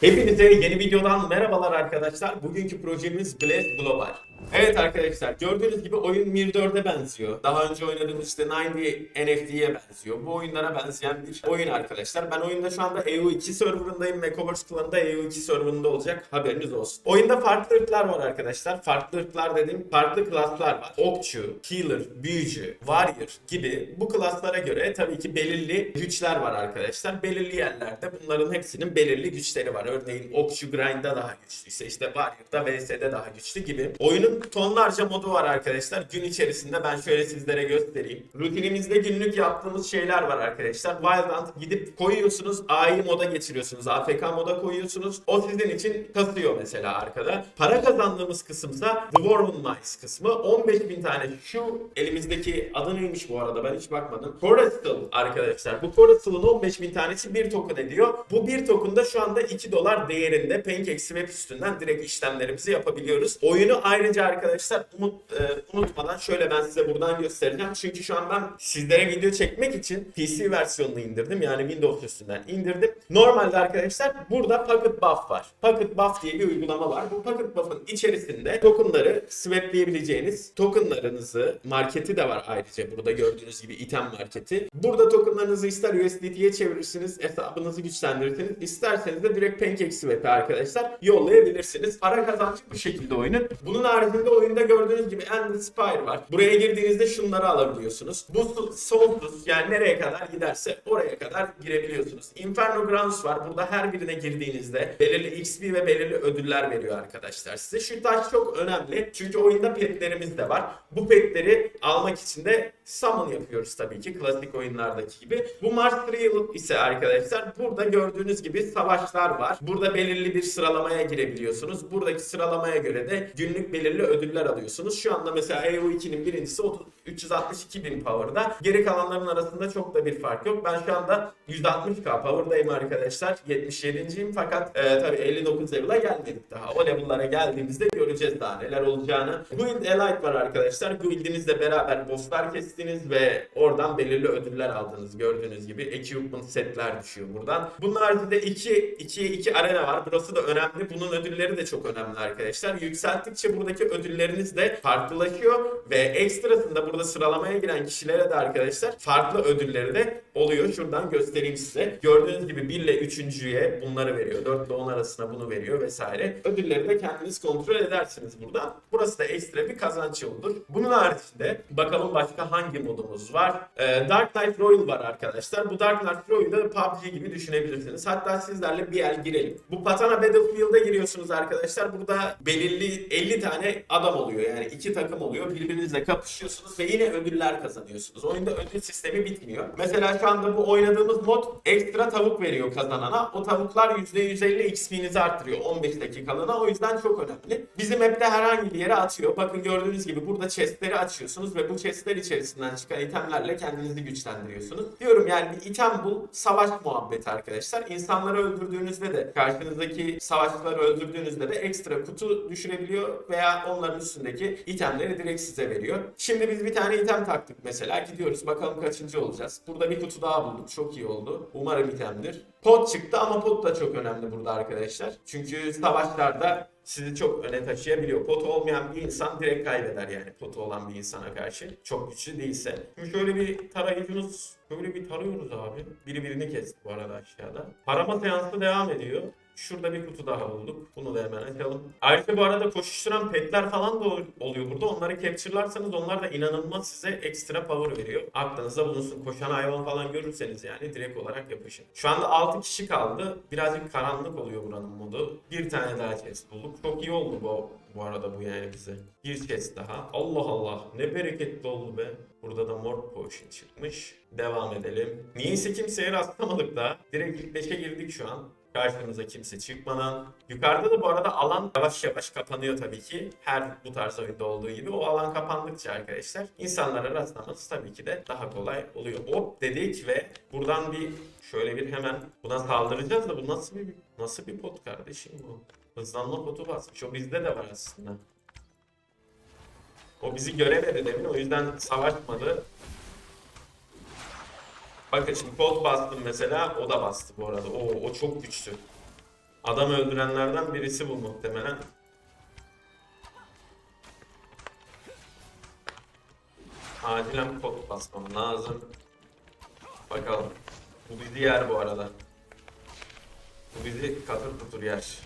Hepinize yeni videodan merhabalar arkadaşlar. Bugünkü projemiz Blast Global. Evet arkadaşlar gördüğünüz gibi oyun Mir 4'e benziyor. Daha önce oynadığımız işte 90 NFT'ye benziyor. Bu oyunlara benzeyen bir oyun arkadaşlar. Ben oyunda şu anda EU2 serverındayım. Macovers klanında EU2 serverında olacak. Haberiniz olsun. Oyunda farklı ırklar var arkadaşlar. Farklı ırklar dedim. Farklı klaslar var. Okçu, Healer, Büyücü, Warrior gibi bu klaslara göre tabii ki belirli güçler var arkadaşlar. Belirli yerlerde bunların hepsinin belirli güçleri var. Örneğin Okçu Grind'da daha güçlüyse işte Warrior'da VS'de daha güçlü gibi. Oyunun tonlarca modu var arkadaşlar. Gün içerisinde ben şöyle sizlere göstereyim. Rutinimizde günlük yaptığımız şeyler var arkadaşlar. Wild Hunt gidip koyuyorsunuz. AI moda geçiriyorsunuz. AFK moda koyuyorsunuz. O sizin için kasıyor mesela arkada. Para kazandığımız kısımsa Dwarven Mice kısmı. 15.000 tane şu elimizdeki adı neymiş bu arada ben hiç bakmadım. Coral arkadaşlar. Bu Coral'ın 15.000 tanesi bir token ediyor. Bu bir token da şu anda 2 dolar değerinde PancakeSwap üstünden direkt işlemlerimizi yapabiliyoruz. Oyunu ayrıca arkadaşlar umut, e, unutmadan şöyle ben size buradan göstereceğim. Çünkü şu an ben sizlere video çekmek için PC versiyonunu indirdim. Yani Windows üstünden indirdim. Normalde arkadaşlar burada Pocket Buff var. Pocket Buff diye bir uygulama var. Bu Pocket Buff'ın içerisinde tokenları swapleyebileceğiniz tokenlarınızı marketi de var ayrıca burada gördüğünüz gibi item marketi. Burada tokenlarınızı ister USDT'ye çevirirsiniz, hesabınızı güçlendirirsiniz. isterseniz de direkt PancakeSwap'e arkadaşlar yollayabilirsiniz. Para kazancı bu şekilde oyunun. Bunun haricinde oyunda gördüğünüz gibi Endless Spire var. Buraya girdiğinizde şunları alabiliyorsunuz. Bu su- sonsuz yani nereye kadar giderse oraya kadar girebiliyorsunuz. Inferno Grounds var. Burada her birine girdiğinizde belirli XP ve belirli ödüller veriyor arkadaşlar size. Şu taş çok önemli. Çünkü oyunda petlerimiz de var. Bu petleri almak için de summon yapıyoruz tabii ki klasik oyunlardaki gibi. Bu Mars Trail ise arkadaşlar burada gördüğünüz gibi savaşlar var. Burada belirli bir sıralamaya girebiliyorsunuz. Buradaki sıralamaya göre de günlük belirli ödüller alıyorsunuz. Şu anda mesela EO2'nin birincisi 30, 362 bin power'da. Geri kalanların arasında çok da bir fark yok. Ben şu anda 160k power'dayım arkadaşlar. 77.yim fakat e, tabii 59 level'a gelmedik daha. O level'lara geldiğimizde göreceğiz daha neler olacağını. Guild Elite var arkadaşlar. Guild'inizle beraber bosslar kestiniz ve oradan belirli ödüller aldınız. Gördüğünüz gibi equipment setler düşüyor buradan. Bunun haricinde 2 2'ye 2 arena var. Burası da önemli. Bunun ödülleri de çok önemli arkadaşlar. Yükselttikçe buradaki ödülleriniz de farklılaşıyor ve ekstrasında burada sıralamaya giren kişilere de arkadaşlar farklı ödülleri de oluyor. Şuradan göstereyim size. Gördüğünüz gibi 1 ile 3.ye bunları veriyor. 4 ile 10 arasına bunu veriyor vesaire. Ödülleri de kendiniz kontrol edersiniz buradan. Burası da ekstra bir kazanç yoludur. Bunun haricinde bakalım başka hangi modumuz var? Ee, Dark Knight Royal var arkadaşlar. Bu Dark Knight Royal'ı PUBG gibi düşünebilirsiniz. Hatta sizlerle bir el girelim. Bu Patana Battlefield'a giriyorsunuz arkadaşlar. Burada belirli 50 tane adam oluyor. Yani iki takım oluyor. Birbirinizle kapışıyorsunuz ve yine ödüller kazanıyorsunuz. Oyunda ödül sistemi bitmiyor. Mesela şu anda bu oynadığımız mod ekstra tavuk veriyor kazanana. O tavuklar %150 XP'nizi arttırıyor 15 dakikalığına. O yüzden çok önemli. Bizim app'te herhangi bir yere atıyor. Bakın gördüğünüz gibi burada chestleri açıyorsunuz ve bu chestler içerisinden çıkan itemlerle kendinizi güçlendiriyorsunuz. Diyorum yani bir item bul, savaş muhabbeti arkadaşlar. İnsanları öldürdüğünüzde de karşınızdaki savaşçıları öldürdüğünüzde de ekstra kutu düşürebiliyor veya onların üstündeki itemleri direkt size veriyor. Şimdi biz bir tane item taktık mesela. Gidiyoruz bakalım kaçıncı olacağız. Burada bir kutu daha bulduk. Çok iyi oldu. Umarım itemdir. Pot çıktı ama pot da çok önemli burada arkadaşlar. Çünkü savaşlarda sizi çok öne taşıyabiliyor. Potu olmayan bir insan direkt kaybeder yani potu olan bir insana karşı. Çok güçlü değilse. Şimdi şöyle bir tarayıcımız Böyle bir tarıyoruz abi. Biri birini kesti bu arada aşağıda. Parama seansı devam ediyor. Şurada bir kutu daha bulduk. Bunu da hemen açalım. Ayrıca bu arada koşuşturan petler falan da ol- oluyor burada. Onları capture'larsanız onlar da inanılmaz size ekstra power veriyor. Aklınızda bulunsun. Koşan hayvan falan görürseniz yani direkt olarak yapışın. Şu anda 6 kişi kaldı. Birazcık karanlık oluyor buranın modu. Bir tane daha chest bulduk. Çok iyi oldu bu bu arada bu yani bize. Bir chest daha. Allah Allah ne bereketli oldu be. Burada da mor potion çıkmış. Devam edelim. Niyeyse kimseye rastlamadık daha. Direkt ilk 5'e girdik şu an. Karşımıza kimse çıkmadan. Yukarıda da bu arada alan yavaş yavaş kapanıyor tabii ki. Her bu tarz oyunda olduğu gibi. O alan kapandıkça arkadaşlar insanlara rastlamanız tabii ki de daha kolay oluyor. Hop dedik ve buradan bir şöyle bir hemen buna saldıracağız da bu nasıl bir nasıl bir pot kardeşim bu? Hızlanma potu basmış. O bizde de var aslında. O bizi göremedi demin o yüzden savaşmadı. Bakın şimdi pot bastım mesela o da bastı bu arada. O, o çok güçlü. Adam öldürenlerden birisi bu muhtemelen. Acilen pot basmam lazım. Bakalım. Bu bizi yer bu arada. Bu bizi katır tutur yer.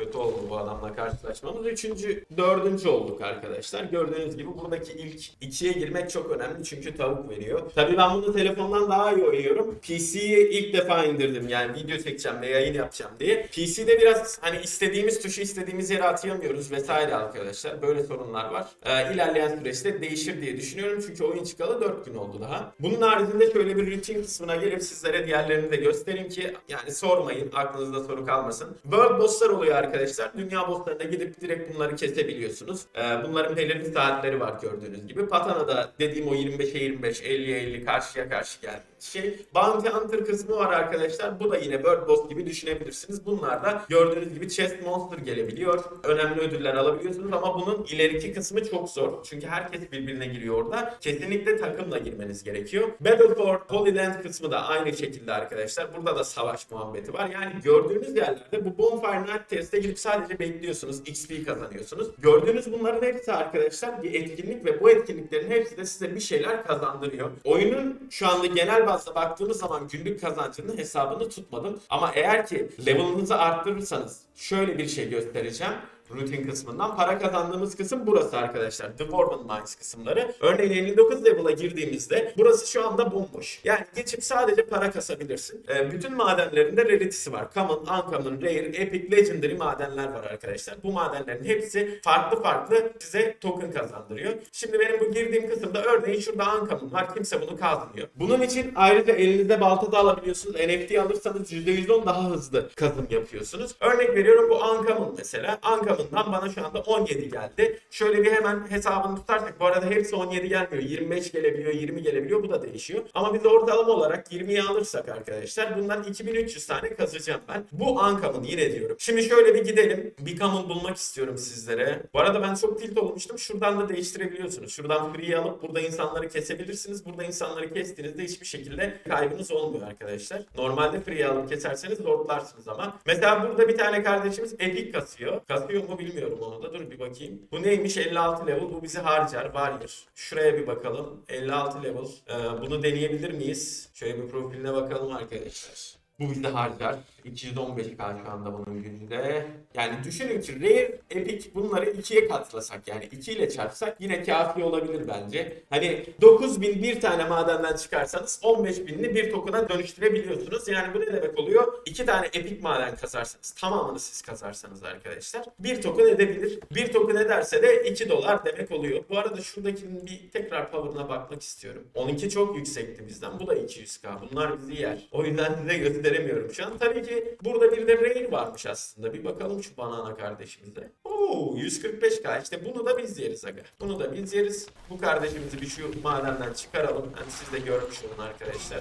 Kötü oldu bu adamla karşılaşmamız. Üçüncü, dördüncü olduk arkadaşlar. Gördüğünüz gibi buradaki ilk ikiye girmek çok önemli çünkü tavuk veriyor. Tabii ben bunu telefondan daha iyi oynuyorum. PC'yi ilk defa indirdim yani video çekeceğim ve yayın yapacağım diye. PC'de biraz hani istediğimiz tuşu istediğimiz yere atayamıyoruz vesaire arkadaşlar. Böyle sorunlar var. Ee, ilerleyen süreçte değişir diye düşünüyorum çünkü oyun çıkalı 4 gün oldu daha. Bunun haricinde şöyle bir rutin kısmına gelip sizlere diğerlerini de göstereyim ki yani sormayın aklınızda soru kalmasın. World bosslar oluyor arkadaşlar. Dünya bosslarına gidip direkt bunları kesebiliyorsunuz. Ee, bunların belirli saatleri var gördüğünüz gibi. Patana'da dediğim o 25'e 25, 50'ye 50 karşıya karşı geldi. Şey, Bounty Hunter kısmı var arkadaşlar. Bu da yine World Boss gibi düşünebilirsiniz. Bunlar da gördüğünüz gibi Chest Monster gelebiliyor. Önemli ödüller alabiliyorsunuz ama bunun ileriki kısmı çok zor. Çünkü herkes birbirine giriyor orada. Kesinlikle takımla girmeniz gerekiyor. Battle for Holy Land kısmı da aynı şekilde arkadaşlar. Burada da savaş muhabbeti var. Yani gördüğünüz yerlerde bu Bonfire Night Test'e gidip sadece bekliyorsunuz. XP kazanıyorsunuz. Gördüğünüz bunların hepsi arkadaşlar bir etkinlik ve bu etkinliklerin hepsi de size bir şeyler kazandırıyor. Oyunun şu anda genel bazda baktığımız zaman günlük kazancının hesabını tutmadım. Ama eğer ki level'ınızı arttırırsanız şöyle bir şey göstereceğim rutin kısmından. Para kazandığımız kısım burası arkadaşlar. The Dwarven Mines kısımları. Örneğin 59 level'a girdiğimizde burası şu anda bomboş. Yani geçip sadece para kasabilirsin. Ee, bütün madenlerinde rarity'si var. Common, Uncommon, Rare, Epic, Legendary madenler var arkadaşlar. Bu madenlerin hepsi farklı farklı size token kazandırıyor. Şimdi benim bu girdiğim kısımda örneğin şurada Uncommon var. Kimse bunu kazmıyor. Bunun için ayrıca elinizde balta da alabiliyorsunuz. NFT alırsanız %110 daha hızlı kazım yapıyorsunuz. Örnek veriyorum bu Uncommon mesela. Uncommon Uncommon bana şu anda 17 geldi. Şöyle bir hemen hesabını tutarsak bu arada hepsi 17 gelmiyor. 25 gelebiliyor, 20 gelebiliyor. Bu da değişiyor. Ama biz ortalama olarak 20'yi alırsak arkadaşlar bundan 2300 tane kazacağım ben. Bu Uncommon yine diyorum. Şimdi şöyle bir gidelim. Bir common bulmak istiyorum sizlere. Bu arada ben çok tilt olmuştum. Şuradan da değiştirebiliyorsunuz. Şuradan free alıp burada insanları kesebilirsiniz. Burada insanları kestiğinizde hiçbir şekilde kaybınız olmuyor arkadaşlar. Normalde free alıp keserseniz zorlarsınız ama. Mesela burada bir tane kardeşimiz epic kasıyor. Kasıyor mu bilmiyorum onu da. Dur bir bakayım. Bu neymiş? 56 level. Bu bizi harcar. Warrior. Şuraya bir bakalım. 56 level. Ee, bunu deneyebilir miyiz? Şöyle bir profiline bakalım arkadaşlar. Bu bizi harcar. 215k şu anda bunun gücünde. Yani düşünün ki Rare, Epic bunları ikiye katlasak yani 2 ile çarpsak yine kafi olabilir bence. Hani 9000 bir tane madenden çıkarsanız 15000'ini bir token'a dönüştürebiliyorsunuz. Yani bu ne demek oluyor? 2 tane Epic maden kazarsanız tamamını siz kazarsanız arkadaşlar bir token edebilir. Bir token ederse de 2 dolar demek oluyor. Bu arada şuradakinin bir tekrar power'ına bakmak istiyorum. 12 çok yüksekti bizden. Bu da 200k. Bunlar bizi yer. O yüzden size gösteremiyorum şu an. Tabii ki burada bir de Rare varmış aslında. Bir bakalım şu banana kardeşimize. Oo 145k işte bunu da biz yeriz aga. Bunu da biz yeriz. Bu kardeşimizi bir şu madenden çıkaralım. Hani siz de görmüş olun arkadaşlar.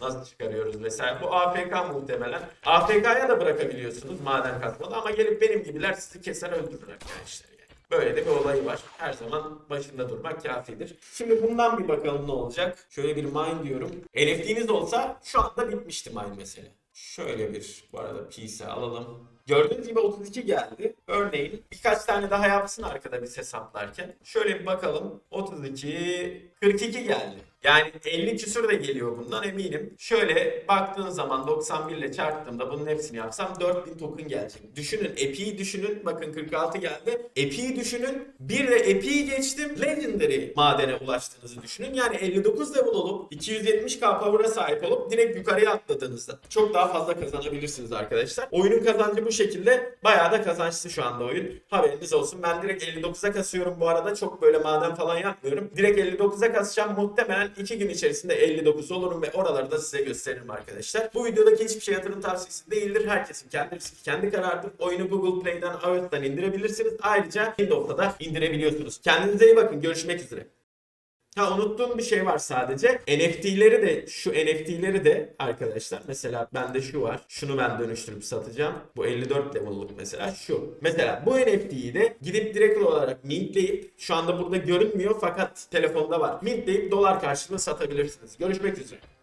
Nasıl çıkarıyoruz vesaire. Bu AFK muhtemelen. AFK'ya da bırakabiliyorsunuz maden katmalı ama gelip benim gibiler sizi keser öldürür arkadaşlar. Böyle de bir olayı var. Her zaman başında durmak kafidir. Şimdi bundan bir bakalım ne olacak. Şöyle bir mine diyorum. NFT'niz olsa şu anda bitmişti mine mesela. Şöyle bir bu arada piece alalım. Gördüğünüz gibi 32 geldi. Örneğin birkaç tane daha yapsın arkada biz hesaplarken. Şöyle bir bakalım. 32, 42 geldi. Yani 50 küsür de geliyor bundan eminim. Şöyle baktığın zaman 91 ile çarptığımda bunun hepsini yapsam 4000 token gelecek. Düşünün Epic'i düşünün. Bakın 46 geldi. Epic'i düşünün. Bir de Epic'i geçtim. Legendary madene ulaştığınızı düşünün. Yani 59 level olup 270k power'a sahip olup direkt yukarıya atladığınızda çok daha fazla kazanabilirsiniz arkadaşlar. Oyunun kazancı bu şekilde. Bayağı da kazançlı şu anda oyun. Haberiniz olsun. Ben direkt 59'a kasıyorum bu arada. Çok böyle maden falan yapmıyorum. Direkt 59'a kasacağım. Muhtemelen 2 gün içerisinde 59 olurum ve oraları da size gösteririm arkadaşlar. Bu videodaki hiçbir şey yatırım tavsiyesi değildir. Herkesin kendi riski, kendi kararıdır. Oyunu Google Play'den, iOS'tan indirebilirsiniz. Ayrıca Windows'ta da indirebiliyorsunuz. Kendinize iyi bakın. Görüşmek üzere. Ha unuttuğum bir şey var sadece. NFT'leri de şu NFT'leri de arkadaşlar mesela bende şu var. Şunu ben dönüştürüp satacağım. Bu 54 level'lık mesela şu. Mesela bu NFT'yi de gidip direkt olarak mintleyip şu anda burada görünmüyor fakat telefonda var. Mintleyip dolar karşılığında satabilirsiniz. Görüşmek üzere.